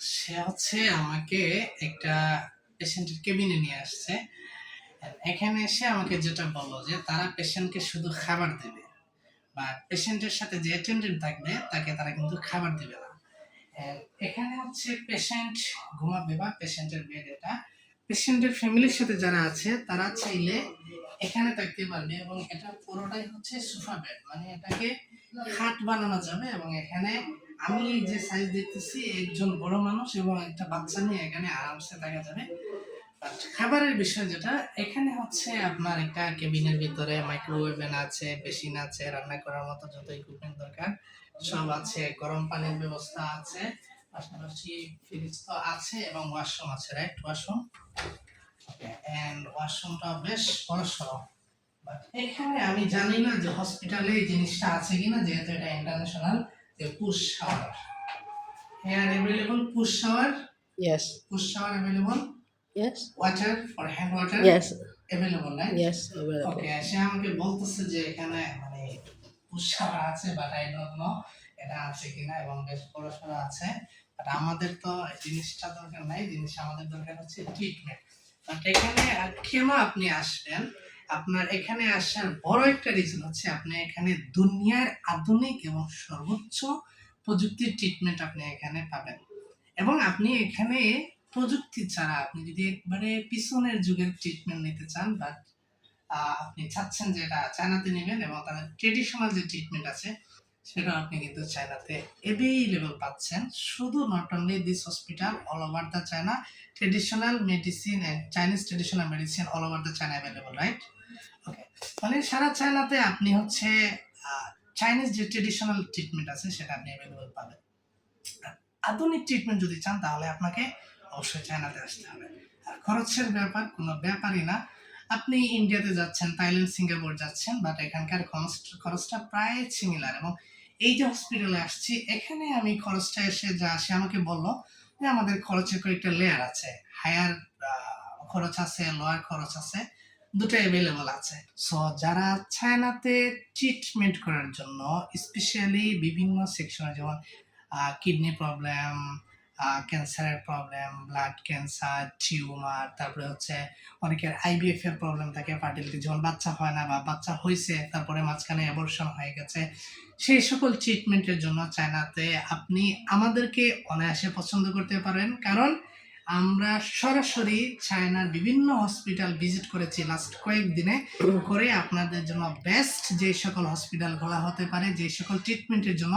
সে হচ্ছে আমাকে একটা পেশেন্টের কেবিনে নিয়ে আসছে। এখানে এসে আমাকে যেটা বলল যে, তারা পেশেন্টকে শুধু খাবার দেবে বা পেশেন্টের সাথে যে অ্যাটেন্ডেন্ট থাকবে, তাকে তারা কিন্তু খাবার দেবে না। এখানে হচ্ছে পেশেন্ট ঘুমাবে বা পেশেন্টের বেড এটা। পেশেন্টের ফ্যামিলির সাথে যারা আছে, তারা চাইলে এখানে থাকতে পারবে এবং এটা পুরোটাই হচ্ছে সোফা বেড মানে এটাকে খাট বানানো যাবে এবং এখানে আমি এই যে সাইজ দেখতেছি, একজন বড় মানুষ এবং একটা বাচ্চা নিয়ে এখানে আরামসে থাকা যাবে। খাবারের বিষয় যেটা, এখানে হচ্ছে আপনার একটা কেবিনের ভিতরে মাইক্রোওয়েভেন আছে বেসিন আছে, রান্না করার মতো যত ইকুইপমেন্ট দরকার, সব আছে, গরম পানির ব্যবস্থা আছে, পাশাপাশি ফ্রিজ তো আছে এবং ওয়াশরুম আছে রাইট ওয়াশরুম এন্ড ওয়াশরুমটা বেশ বড় সড়ো এখানে আমি জানি না যে হসপিটালে এই জিনিসটা আছে কিনা, যেহেতু এটা international push shower here available push shower Yes. Push shower available Yes. Water for hand water Yes. Available right Yes. Available. Okay সে আমাকে বলতেছে যে এখানে মানে পুশ শাওয়ার আছে বাট আই ডোন্ট নো এটা আছে কিনা এবং বেশ সড়ো আছে বাট আমাদের তো জিনিসটা দরকার নাই জিনিস আমাদের দরকার হচ্ছে ট্রিটমেন্ট বাট এখানে কেন আপনি আসবেন আপনার এখানে আসার বড় একটা রিজন হচ্ছে আপনি এখানে দুনিয়ার আধুনিক এবং সর্বোচ্চ প্রযুক্তির ট্রিটমেন্ট আপনি এখানে পাবেন। এবং আপনি এখানে প্রযুক্তি ছাড়া আপনি যদি একবারে পিছনের যুগের ট্রিটমেন্ট নিতে চান বাট আপনি চাচ্ছেন যে এটা চায়নাতে নেবেন এবং তাদের ট্রেডিশনাল যে ট্রিটমেন্ট আছে সেটা আপনি কিন্তু চায়নাতে অ্যাভেলেবল পাচ্ছেন। শুধু not only this hospital all over the China traditional medicine and Chinese traditional medicine all over the China available right okay সারা চায়নাতে আপনি হচ্ছে চাইনিজ যে ট্রেডিশনাল ট্রিটমেন্ট আছে সেটা আপনি অ্যাভেলেবল পাবেন। আধুনিক ট্রিটমেন্ট যদি চান, তাহলে আপনাকে অবশ্যই আসতে হবে। আর খরচের ব্যাপার কোনো ব্যাপারই না। আপনি ইন্ডিয়াতে যাচ্ছেন থাইল্যান্ড সিঙ্গাপুর যাচ্ছেন বাট এখানকার খরচ- খরচটা প্রায় সিমিলার এবং এই যে হসপিটালে আসছি, এখানে আমি খরচটা এসে যা সে আমাকে বলল যে আমাদের খরচের কয়েকটা লেয়ার আছে। হায়ার খরচ আছে লোয়ার খরচ আছে। দুটো অ্যাভেলেবল আছে। সো যারা চায়নাতে ট্রিটমেন্ট করার জন্য স্পেশালি বিভিন্ন সেকশনে যেমন কিডনি প্রবলেম ক্যান্সারের প্রবলেম ব্লাড ক্যান্সার টিউমার তারপরে হচ্ছে অনেকের আইবিএফ এর প্রবলেম থাকে ফার্টিলিটি যেমন বাচ্চা হয় না বা বাচ্চা হয়েছে তারপরে মাঝখানে অ্যাবর্শন হয়ে গেছে। সেই সকল ট্রিটমেন্টের জন্য চায়নাতে আপনি আমাদেরকে অনায়াসে পছন্দ করতে পারেন। কারণ আমরা সরাসরি চায়নার বিভিন্ন হসপিটাল ভিজিট করেছি লাস্ট কয়েকদিনে করে আপনাদের জন্য বেস্ট যে সকল হসপিটালগুলো হতে পারে, যে সকল ট্রিটমেন্টের জন্য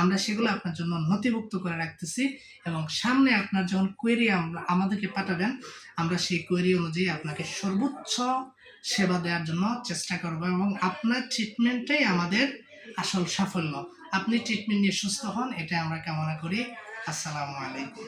আমরা সেগুলো আপনার জন্য নথিভুক্ত করে রাখতেছি এবং সামনে আপনার যখন কোয়েরি আমরা, আমাদেরকে পাঠাবেন, আমরা সেই কোয়েরি অনুযায়ী আপনাকে সর্বোচ্চ সেবা দেওয়ার জন্য চেষ্টা করব এবং আপনার ট্রিটমেন্টটাই আমাদের আসল সাফল্য। আপনি ট্রিটমেন্ট নিয়ে সুস্থ হন এটা আমরা কামনা করি। আসসালামু আলাইকুম।